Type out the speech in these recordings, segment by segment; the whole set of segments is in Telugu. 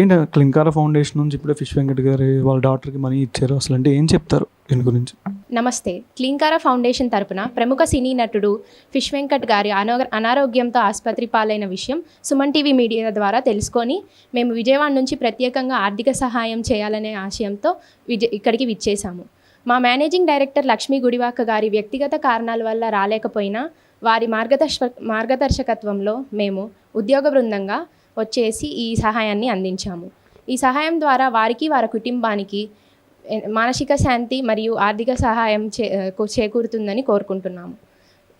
ఏంటి క్లింకార ఫౌండేషన్ నుంచి ఇప్పుడే ఫిష్ వెంకట్ గారి వాళ్ళ డాక్టర్కి మనీ ఇచ్చారు? అసలు అంటే ఏం చెప్తారు దీని గురించి? నమస్తే. క్లింకార ఫౌండేషన్ తరపున ప్రముఖ సినీ నటుడు ఫిష్ వెంకట్ గారి అనో అనారోగ్యంతో ఆసుపత్రి పాలైన విషయం సుమన్ టీవీ మీడియా ద్వారా తెలుసుకొని మేము విజయవాడ నుంచి ప్రత్యేకంగా ఆర్థిక సహాయం చేయాలనే ఆశయంతో విజ ఇక్కడికి విచ్చేశాము. మా మేనేజింగ్ డైరెక్టర్ లక్ష్మీ గుడివాక గారి వ్యక్తిగత కారణాల వల్ల రాలేకపోయినా వారి మార్గదర్శ మార్గదర్శకత్వంలో మేము ఉద్యోగ బృందంగా వచ్చేసి ఈ సహాయాన్ని అందించాము. ఈ సహాయం ద్వారా వారికి వారి కుటుంబానికి మానసిక శాంతి మరియు ఆర్థిక సహాయం చే చేకూరుతుందని కోరుకుంటున్నాము.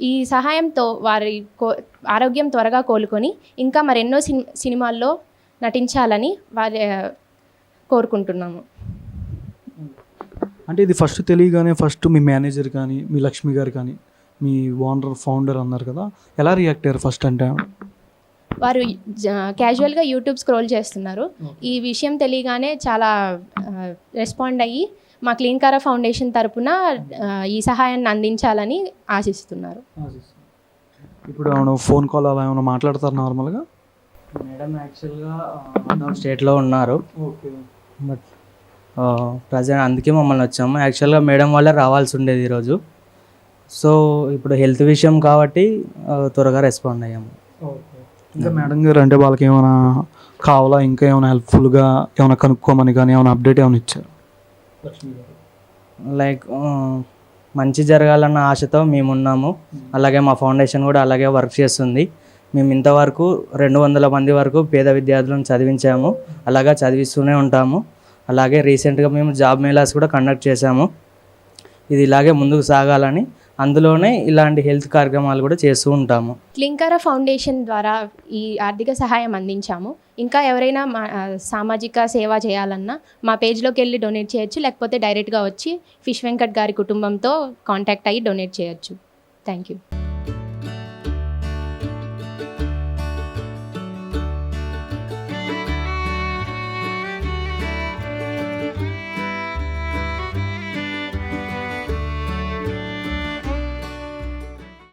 ఈ సహాయంతో వారి కో ఆరోగ్యం త్వరగా కోలుకొని ఇంకా మరెన్నో సిని సినిమాల్లో నటించాలని వారి కోరుకుంటున్నాము. అంటే ఇది ఫస్ట్ తెలియగానే ఫస్ట్ మీ మేనేజర్ కానీ మీ లక్ష్మి గారు కానీ మీ ఓనర్ ఫౌండర్ అన్నారు కదా ఎలా రియాక్ట్ అయ్యారు ఫస్ట్ అంటే? వారు క్యాజువల్గా యూట్యూబ్ స్క్రోల్ చేస్తున్నారు. ఈ విషయం తెలియగానే చాలా రెస్పాండ్ అయ్యి మా క్లీన్ కారా ఫౌండేషన్ తరపున ఈ సహాయాన్ని అందించాలని ఆశిస్తున్నారు. ఇప్పుడు ఏమైనా ఫోన్ కాల్ అలా ఏమైనా మాట్లాడతారు నార్మల్గా మేడం యాక్చువల్గా అవుట్ ఆఫ్ స్టేట్లో ఉన్నారు. ఓకే. బట్ ప్రజెంట్ అందుకే మమ్మల్ని వచ్చాము. యాక్చువల్గా మేడం వల్లే రావాల్సి ఉండేది ఈరోజు. సో ఇప్పుడు హెల్త్ విషయం కాబట్టి త్వరగా రెస్పాండ్ అయ్యాము. ఇంకా మేడం గారు అంటే వాళ్ళకి ఏమైనా కావాలా? ఇంకా ఏమైనా హెల్ప్ఫుల్గా ఏమైనా కనుక్కోమని కానీ ఏమైనా అప్డేట్ ఏమైనా ఇచ్చారు? లైక్ మంచి జరగాలన్న ఆశతో మేము ఉన్నాము అలాగే మా ఫౌండేషన్ కూడా అలాగే వర్క్ చేస్తుంది. మేము ఇంతవరకు రెండు వందల మంది వరకు పేద విద్యార్థులను చదివించాము. అలాగే చదివిస్తూనే ఉంటాము. అలాగే రీసెంట్గా మేము జాబ్ మేళాస్ కూడా కండక్ట్ చేశాము. ఇది ఇలాగే ముందుకు సాగాలని అందులోనే ఇలాంటి హెల్త్ కార్యక్రమాలు కూడా చేస్తూ ఉంటాము. క్లింకర ఫౌండేషన్ ద్వారా ఈ ఆర్థిక సహాయం అందించాము. ఇంకా ఎవరైనా మా సామాజిక సేవ చేయాలన్నా మా పేజ్లోకి వెళ్ళి డొనేట్ చేయొచ్చు లేకపోతే డైరెక్ట్గా వచ్చి ఫిష్ వెంకట్ గారి కుటుంబంతో కాంటాక్ట్ అయ్యి డొనేట్ చేయొచ్చు. Thank you.